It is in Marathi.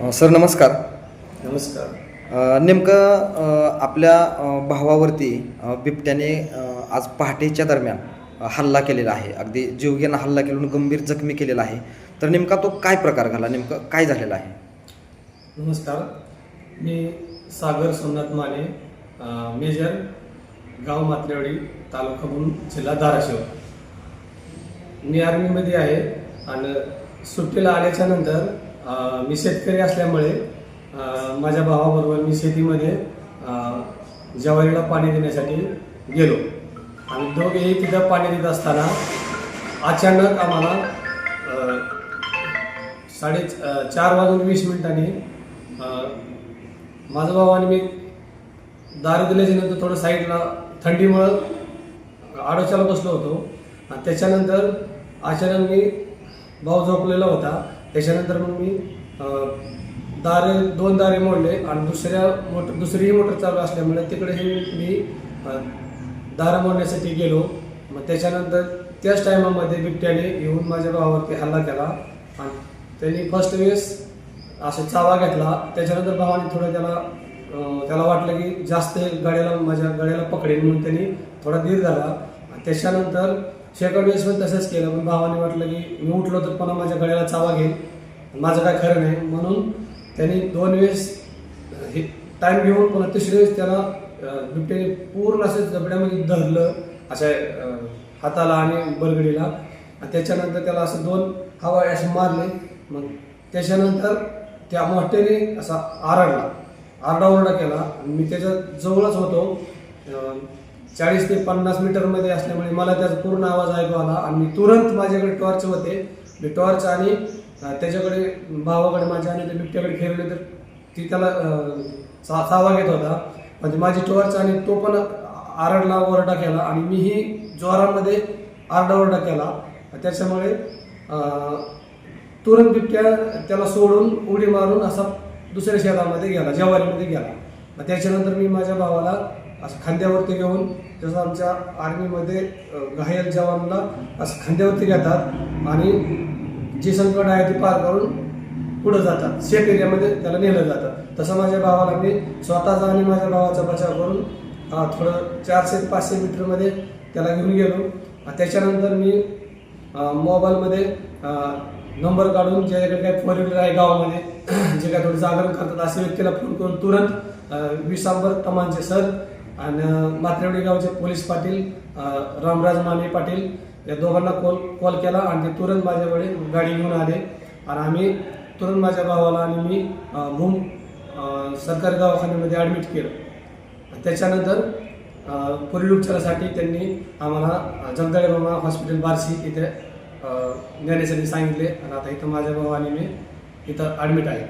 सर नमस्कार. नमस्कार. नेमकं आपल्या भावावरती बिबट्याने आज पहाटेच्या दरम्यान हल्ला केलेला आहे. अगदी जीवघेणा हल्ला केला गंभीर जखमी केलेला आहे. तर नेमका तो काय प्रकार घाला नेमकं काय झालेला आहे? नमस्कार. मी सागर सोमनाथ माने मेजर गाव मात्रेवाडी तालुका म्हणून जिल्हा धाराशिव. मी आर्मीमध्ये आहे आणि सुट्टीला आल्याच्यानंतर अं, मी शेतकरी असल्यामुळे माझ्या भावाबरोबर मी शेतीमध्ये ज्वारीला पाणी देण्यासाठी गेलो. आणि दोघेही तिथं पाणी देत असताना अचानक आम्हाला साडे चार वाजून वीस मिनिटांनी माझा भाऊ आणि मी दारू दिल्याच्यानंतर थोडं साईडला थंडीमुळं आडोशाला बसलो होतो. आणि त्याच्यानंतर अचानक मी भाऊ झोपलेला होता. त्याच्यानंतर मग मी दारे दोन दारे मोडले आणि दुसऱ्या मोटर दुसरीही मोटर चालू असल्यामुळे तिकडेही मी दारं मोडण्यासाठी गेलो. मग त्याच्यानंतर त्याच टायमामध्ये बिबट्याने येऊन माझ्या भावावरती हल्ला केला आणि त्यांनी फर्स्ट वेळेस असा चावा घेतला. त्याच्यानंतर भावाने थोडं त्याला त्याला वाटलं की जास्त गाड्याला माझ्या गाड्याला पकडेल म्हणून त्यांनी थोडा धीर झाला त्याच्यानंतर सेकंड वेळेस पण तसंच केलं. पण भावाने वाटलं की मी उठलो तर पुन्हा माझ्या गळ्याला चावा घेईल माझं काय खरं नाही. म्हणून त्यांनी दोन वेळेस हे टाइम घेऊन पुन्हा तिसऱ्या वेळेस त्याला बिबट्याने पूर्ण असं जबड्यामध्ये धरलं अशा हाताला आणि बरगडीला आणि त्याच्यानंतर त्याला असं दोन हवा असे मारले. मग त्याच्यानंतर त्या मोठ्याने असा आरडला. आरडाओरडा केला. आणि मी त्याच्या जवळच होतो. चाळीस ते पन्नास मीटरमध्ये असल्यामुळे मला त्याचा पूर्ण आवाज ऐकू आला आणि मी तुरंत माझ्याकडे टॉर्च होते. मी टॉर्च आणि त्याच्याकडे भावाकडे माझ्या आणि त्या बिबट्याकडे खेळले तर ती त्याला सा सावा घेत होता. म्हणजे माझी टॉर्च आणि तो पण आरडला ओरडा केला आणि मीही जोरामध्ये आरडाओरडा केला. त्याच्यामुळे तुरंत बिबट्या त्याला सोडून उडी मारून असा दुसऱ्या शेतामध्ये गेला जवारीमध्ये गेला. मग त्याच्यानंतर मी माझ्या भावाला असं खांद्यावरती घेऊन जसं आमच्या आर्मीमध्ये घायल जवानला असं खांद्यावरती घेतात आणि जी संकट आहे ती पार करून पुढं जातात. सेफ एरियामध्ये त्याला नेलं जातं. तसं माझ्या भावाला मी स्वतःचा आणि माझ्या भावाचा बचाव करून थोडं चारशे ते पाचशे मीटरमध्ये त्याला घेऊन गेलो. त्याच्यानंतर मी मोबाईलमध्ये नंबर काढून ज्याच्याकडे काही फोर व्हीलर आहे गावामध्ये जे काय थोडं जागरण करतात असे व्यक्तीला फोन करून तुरंत विसांबर तमांचे सर आणि मात्रेवडी गावचे पोलीस पाटील रामराज माने पाटील या दोघांना कॉल कॉल केला आणि ते तुरंत माझ्याकडे गाडी घेऊन आले. आणि आम्ही तुरंत माझ्या भावाला आणि मी भूम सरकारी दवाखान्यामध्ये ॲडमिट केलं. त्याच्यानंतर पुढील उपचारासाठी त्यांनी आम्हाला अं, जगदाळे मामा हॉस्पिटल बार्शी इथे नेण्यासाठी सांगितले. आणि आता इथं माझ्या भावाने मी इथं ॲडमिट आहे.